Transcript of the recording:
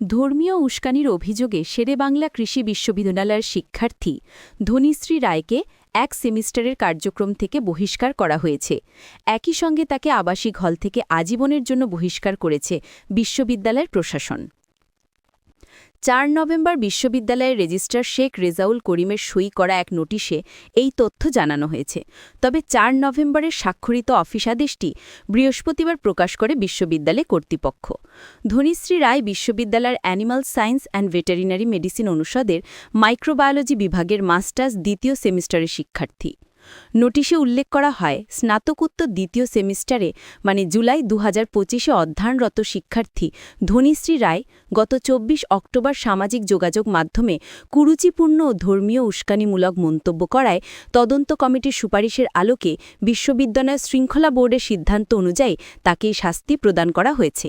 ধর্মীয় উস্কানির অভিযোগে শেরেবাংলা কৃষি বিশ্ববিদ্যালয়ের শিক্ষার্থী ধনীশ্রী রায়কে এক সেমিস্টারের কার্যক্রম থেকে বহিষ্কার করা হয়েছে। একই সঙ্গে তাকে আবাসিক হল থেকে আজীবনের জন্য বহিষ্কার করেছে বিশ্ববিদ্যালয়ের প্রশাসন। চার নভেম্বর বিশ্ববিদ্যালয়ের রেজিস্ট্রার শেখ রেজাউল করিমের সই করা এক নোটিশে এই তথ্য জানানো হয়েছে। তবে চার নভেম্বরের স্বাক্ষরিত অফিসাদেশটি বৃহস্পতিবার প্রকাশ করে বিশ্ববিদ্যালয় কর্তৃপক্ষ। ধনীশ্রী রায় বিশ্ববিদ্যালয়ের animal science and veterinary medicine অনুষদের মাইক্রোবায়োলজি বিভাগের মাস্টার্স দ্বিতীয় সেমিস্টারের শিক্ষার্থী। নোটিশে উল্লেখ করা হয়, স্নাতকোত্তর দ্বিতীয় সেমিস্টারে মানে জুলাই দু হাজার পঁচিশে অধ্যয়নরত শিক্ষার্থী ধনীশ্রী রায় গত চব্বিশ অক্টোবর সামাজিক যোগাযোগ মাধ্যমে কুরুচিপূর্ণ ও ধর্মীয় উস্কানিমূলক মন্তব্য করায় তদন্ত কমিটির সুপারিশের আলোকে বিশ্ববিদ্যালয় শৃঙ্খলা বোর্ডের সিদ্ধান্ত অনুযায়ী তাকে শাস্তি প্রদান করা হয়েছে।